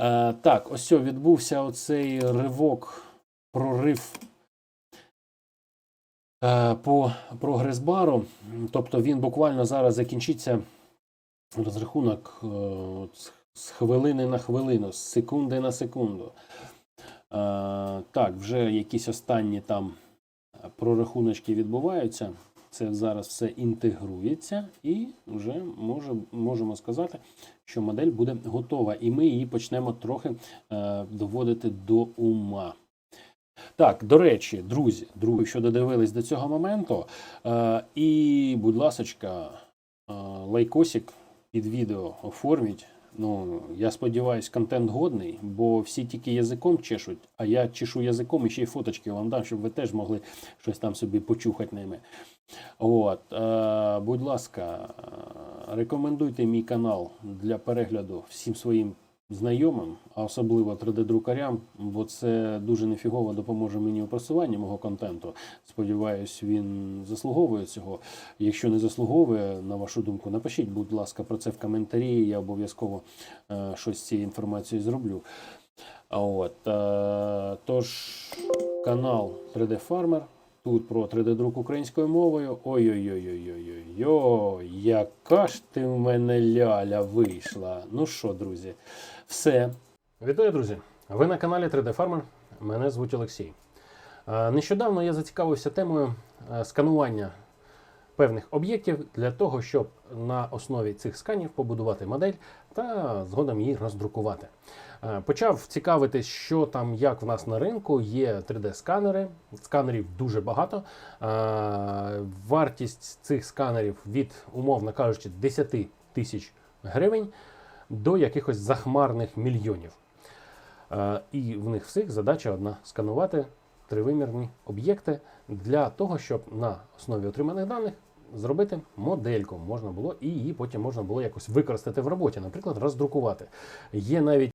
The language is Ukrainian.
Е, так, ось відбувся оцей ривок, прорив е, по прогрес-бару. Тобто він буквально зараз закінчиться розрахунок е, з- хвилини на хвилину, з секунди на секунду. Так, вже якісь останні там прорахуночки відбуваються. Це зараз все інтегрується, і вже може, можемо сказати, що модель буде готова, і ми її почнемо трохи е, доводити до ума. Так, до речі, друзі, друзі, що додивились до цього моменту, е, і, будь ласочка, е, лайкосик під відео оформіть. Ну, я сподіваюся, контент годний, бо всі тільки язиком чешуть, а я чешу язиком і ще й фоточки вам дам, щоб ви теж могли щось там собі почухати ними. От, е, будь ласка, е, рекомендуйте мій канал для перегляду всім своїм знайомим, а особливо 3D-друкарям, бо це дуже нефігово допоможе мені у просуванні мого контенту. Сподіваюсь, він заслуговує цього. Якщо не заслуговує, на вашу думку, напишіть, будь ласка, про це в коментарі. Я обов'язково е, щось з цією інформацією зроблю. От, е, тож, канал 3D Farmer. Тут про 3D-друк українською мовою. Ой-ой-ой-ой-ой-ой, яка ж ти в мене ляля вийшла. Ну що, друзі, все. Вітаю, друзі! Ви на каналі 3D Farmer. Мене звуть Олексій. Е, Нещодавно я зацікавився темою е, сканування певних об'єктів для того, щоб на основі цих сканів побудувати модель та згодом її роздрукувати. Е, Почав цікавитись, що там, як в нас на ринку. Є 3D-сканери, сканерів дуже багато. Е, Вартість цих сканерів від, умовно кажучи, 10 тисяч гривень до якихось захмарних мільйонів. Е, І в них всіх задача одна сканувати тривимірні об'єкти для того, щоб на основі отриманих даних зробити модельку можна було, і її потім можна було якось використати в роботі, наприклад, роздрукувати. Є навіть